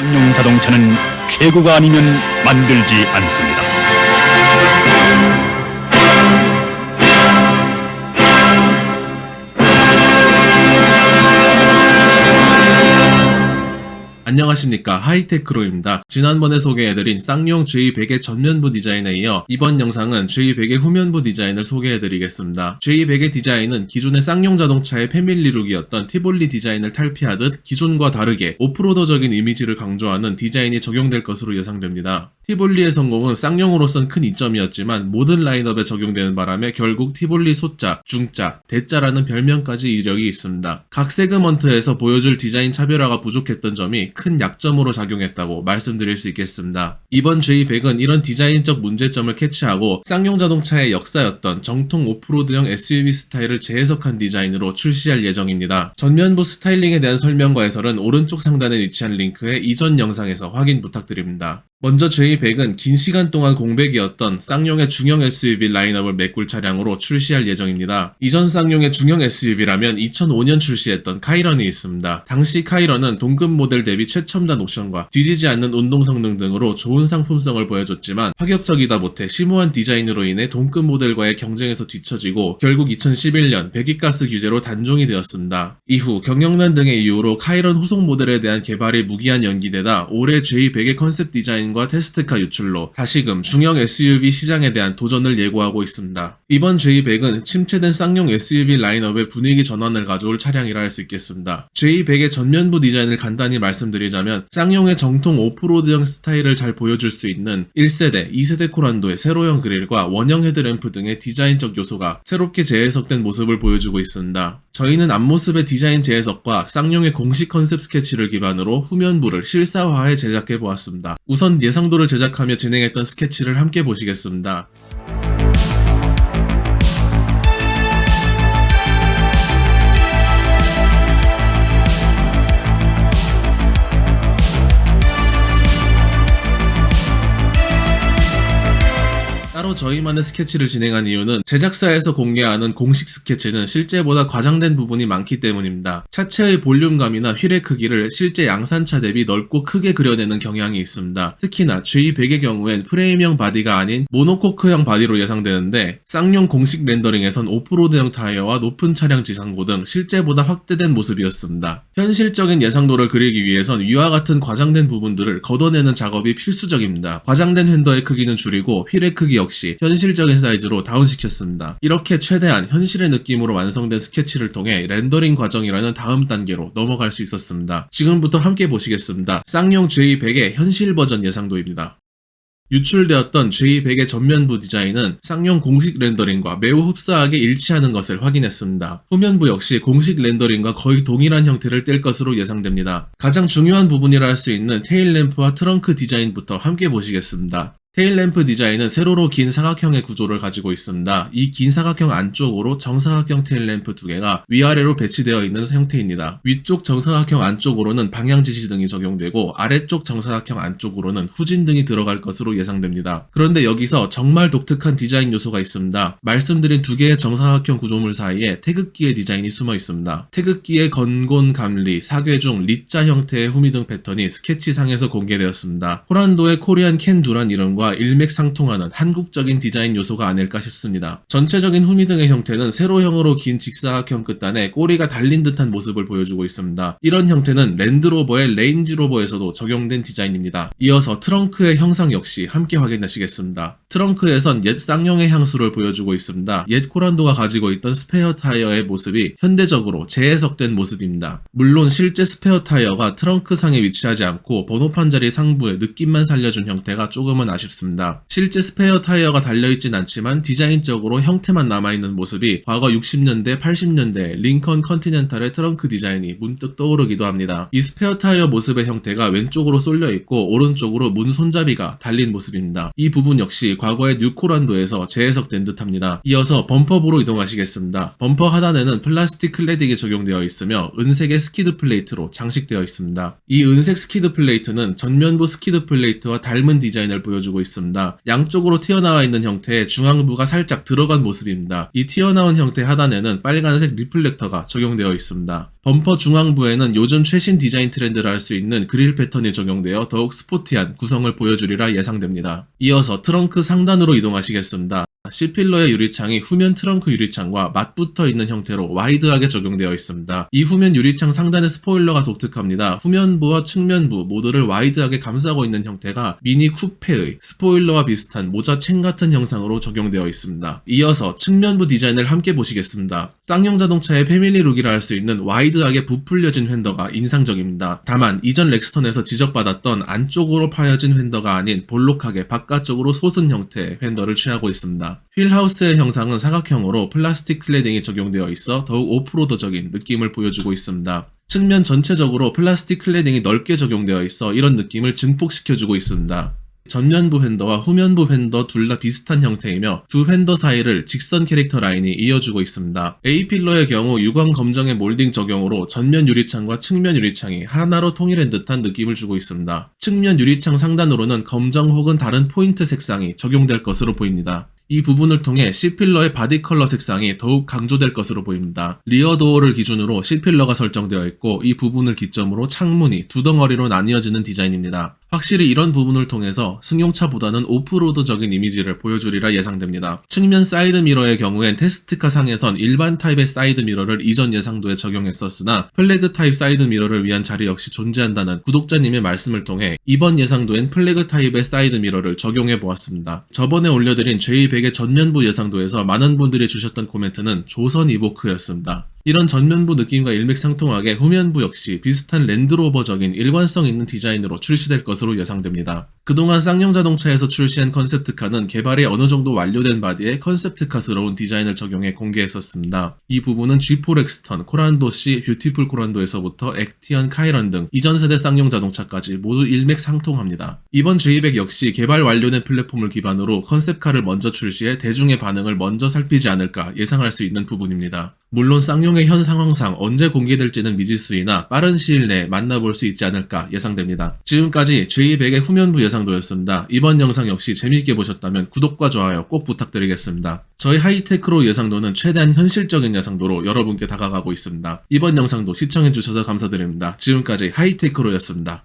쌍용 자동차는 최고가 아니면 만들지 않습니다. 안녕하십니까 하이테크로입니다. 지난번에 소개해드린 쌍용 J100의 전면부 디자인에 이어 이번 영상은 J100의 후면부 디자인을 소개해드리겠습니다. J100의 디자인은 기존의 쌍용 자동차의 패밀리룩이었던 티볼리 디자인을 탈피하듯 기존과 다르게 오프로더적인 이미지를 강조하는 디자인이 적용될 것으로 예상됩니다. 티볼리의 성공은 쌍용으로선 큰 이점이었지만 모든 라인업에 적용되는 바람에 결국 티볼리 소자, 중자, 대자라는 별명까지 이력이 있습니다. 각 세그먼트에서 보여줄 디자인 차별화가 부족했던 점이 큰 약점으로 작용했다고 말씀드릴 수 있겠습니다. 이번 J100은 이런 디자인적 문제점을 캐치하고 쌍용 자동차의 역사였던 정통 오프로드형 SUV 스타일을 재해석한 디자인으로 출시할 예정입니다. 전면부 스타일링에 대한 설명과 해설은 오른쪽 상단에 위치한 링크에 이전 영상에서 확인 부탁드립니다. 먼저 J100은 긴 시간 동안 공백이었던 쌍용의 중형 SUV 라인업을 메꿀 차량으로 출시할 예정입니다. 이전 쌍용의 중형 SUV라면 2005년 출시했던 카이런이 있습니다. 당시 카이런은 동급 모델 대비 최첨단 옵션과 뒤지지 않는 운동 성능 등으로 좋은 상품성을 보여줬지만 파격적이다 못해 심오한 디자인으로 인해 동급 모델과의 경쟁에서 뒤처지고 결국 2011년 배기가스 규제로 단종이 되었습니다. 이후 경영난 등의 이유로 카이런 후속 모델에 대한 개발이 무기한 연기되다 올해 J100의 컨셉 디자인 과 테스트카 유출로 다시금 중형 SUV 시장에 대한 도전을 예고하고 있습니다. 이번 J100은 침체된 쌍용 SUV 라인업의 분위기 전환을 가져올 차량이라 할 수 있겠습니다. J100의 전면부 디자인을 간단히 말씀드리자면 쌍용의 정통 오프로드형 스타일을 잘 보여줄 수 있는 1세대, 2세대 코란도의 세로형 그릴과 원형 헤드램프 등의 디자인적 요소가 새롭게 재해석된 모습을 보여주고 있습니다. 저희는 앞모습의 디자인 재해석과 쌍용의 공식 컨셉 스케치를 기반으로 후면부를 실사화해 제작해 보았습니다. 우선 예상도를 제작하며 진행했던 스케치를 함께 보시겠습니다. 스케치를 진행한 이유는 제작사에서 공개하는 공식 스케치는 실제보다 과장된 부분이 많기 때문입니다. 차체의 볼륨감이나 휠의 크기를 실제 양산차 대비 넓고 크게 그려내는 경향이 있습니다. 특히나 G100의 경우엔 프레임형 바디가 아닌 모노코크형 바디로 예상되는데 쌍용 공식 렌더링에선 오프로드형 타이어와 높은 차량 지상고 등 실제보다 확대된 모습이었습니다. 현실적인 예상도를 그리기 위해선 위와 같은 과장된 부분들을 걷어내는 작업이 필수적입니다. 과장된 휀더의 크기는 줄이고 휠의 크기 역시 현실적인 사이즈로 다운시켰습니다. 이렇게 최대한 현실의 느낌으로 완성된 스케치를 통해 렌더링 과정이라는 다음 단계로 넘어갈 수 있었습니다. 지금부터 함께 보시겠습니다. 쌍용 J100의 현실 버전 예상도입니다. 유출되었던 J100의 전면부 디자인은 쌍용 공식 렌더링과 매우 흡사하게 일치하는 것을 확인했습니다. 후면부 역시 공식 렌더링과 거의 동일한 형태를 띨 것으로 예상됩니다. 가장 중요한 부분이라 할 수 있는 테일 램프와 트렁크 디자인부터 함께 보시겠습니다. 테일램프 디자인은 세로로 긴 사각형의 구조를 가지고 있습니다. 이 긴 사각형 안쪽으로 정사각형 테일램프 두 개가 위아래로 배치되어 있는 형태입니다. 위쪽 정사각형 안쪽으로는 방향 지시등이 적용되고 아래쪽 정사각형 안쪽으로는 후진등이 들어갈 것으로 예상됩니다. 그런데 여기서 정말 독특한 디자인 요소가 있습니다. 말씀드린 두 개의 정사각형 구조물 사이에 태극기의 디자인이 숨어 있습니다. 태극기의 건곤 감리, 사괴중, 리자 형태의 후미등 패턴이 스케치상에서 공개되었습니다. 호란도의 코리안 캔 두란 이름과 와 일맥상통하는 한국적인 디자인 요소가 아닐까 싶습니다. 전체적인 후미등의 형태는 세로형으로 긴 직사각형 끝단에 꼬리가 달린 듯한 모습을 보여주고 있습니다. 이런 형태는 랜드로버의 레인지로버에서도 적용된 디자인입니다. 이어서 트렁크의 형상 역시 함께 확인하시겠습니다. 트렁크에선 옛 쌍용의 향수를 보여주고 있습니다. 옛 코란도가 가지고 있던 스페어 타이어의 모습이 현대적으로 재해석된 모습입니다. 물론 실제 스페어 타이어가 트렁크 상에 위치하지 않고 번호판 자리 상부에 느낌만 살려준 형태가 조금은 아쉽습니다. 실제 스페어 타이어가 달려있진 않지만 디자인적으로 형태만 남아있는 모습이 과거 60년대, 80년대 링컨 컨티넨탈의 트렁크 디자인이 문득 떠오르기도 합니다. 이 스페어 타이어 모습의 형태가 왼쪽으로 쏠려 있고 오른쪽으로 문 손잡이가 달린 모습입니다. 이 부분 역시 과거의 뉴코란도에서 재해석된 듯합니다. 이어서 범퍼부로 이동하시겠습니다. 범퍼 하단에는 플라스틱 클레딩이 적용되어 있으며 은색의 스키드 플레이트로 장식되어 있습니다. 이 은색 스키드 플레이트는 전면부 스키드 플레이트와 닮은 디자인을 보여주고 있습니다. 양쪽으로 튀어나와 있는 형태의 중앙부가 살짝 들어간 모습입니다. 이 튀어나온 형태 하단에는 빨간색 리플렉터가 적용되어 있습니다. 범퍼 중앙부에는 요즘 최신 디자인 트렌드를 알 수 있는 그릴 패턴이 적용되어 더욱 스포티한 구성을 보여주리라 예상됩니다. 이어서 트렁크 상단으로 이동하시겠습니다. C필러의 유리창이 후면 트렁크 유리창과 맞붙어 있는 형태로 와이드하게 적용되어 있습니다. 이 후면 유리창 상단의 스포일러가 독특합니다. 후면부와 측면부 모두를 와이드하게 감싸고 있는 형태가 미니 쿠페의 스포일러와 비슷한 모자 챙 같은 형상으로 적용되어 있습니다. 이어서 측면부 디자인을 함께 보시겠습니다. 쌍용 자동차의 패밀리 룩이라 할 수 있는 와이드하게 부풀려진 휀더가 인상적입니다. 다만 이전 렉스턴에서 지적받았던 안쪽으로 파여진 휀더가 아닌 볼록하게 바깥쪽으로 솟은 형태의 휀더를 취하고 있습니다. 휠하우스의 형상은 사각형으로 플라스틱 클레딩이 적용되어 있어 더욱 오프로드적인 느낌을 보여주고 있습니다. 측면 전체적으로 플라스틱 클레딩이 넓게 적용되어 있어 이런 느낌을 증폭시켜주고 있습니다. 전면부 휀더와 후면부 휀더 둘 다 비슷한 형태이며 두 휀더 사이를 직선 캐릭터 라인이 이어주고 있습니다. A필러의 경우 유광 검정의 몰딩 적용으로 전면 유리창과 측면 유리창이 하나로 통일한 듯한 느낌을 주고 있습니다. 측면 유리창 상단으로는 검정 혹은 다른 포인트 색상이 적용될 것으로 보입니다. 이 부분을 통해 C필러의 바디 컬러 색상이 더욱 강조될 것으로 보입니다. 리어 도어를 기준으로 C필러가 설정되어 있고 이 부분을 기점으로 창문이 두 덩어리로 나뉘어지는 디자인입니다. 확실히 이런 부분을 통해서 승용차보다는 오프로드적인 이미지를 보여주리라 예상됩니다. 측면 사이드 미러의 경우엔 테스트카 상에선 일반 타입의 사이드 미러를 이전 예상도에 적용했었으나 플래그 타입 사이드 미러를 위한 자리 역시 존재한다는 구독자님의 말씀을 통해 이번 예상도엔 플래그 타입의 사이드 미러를 적용해 보았습니다. 저번에 올려드린 J100의 전면부 예상도에서 많은 분들이 주셨던 코멘트는 조선 이보크였습니다. 이런 전면부 느낌과 일맥상통하게 후면부 역시 비슷한 랜드로버적인 일관성 있는 디자인으로 출시될 것으로 예상됩니다. 그동안 쌍용 자동차에서 출시한 컨셉트카는 개발이 어느 정도 완료된 바디에 컨셉트카스러운 디자인을 적용해 공개했었습니다. 이 부분은 G4 렉스턴, 코란도시, 뷰티풀 코란도에서부터 액티언, 카이런 등 이전 세대 쌍용 자동차까지 모두 일맥상통합니다. 이번 J100 역시 개발 완료된 플랫폼을 기반으로 컨셉카를 먼저 출시해 대중의 반응을 먼저 살피지 않을까 예상할 수 있는 부분입니다. 물론 쌍용의 현 상황상 언제 공개될지는 미지수이나 빠른 시일 내에 만나볼 수 있지 않을까 예상됩니다. 지금까지 J100의 후면부 예 상도였습니다. 이번 영상 역시 재미있게 보셨다면 구독과 좋아요 꼭 부탁드리겠습니다. 저희 하이테크로 예상도는 최대한 현실적인 예상도로 여러분께 다가가고 있습니다. 이번 영상도 시청해주셔서 감사드립니다. 지금까지 하이테크로였습니다.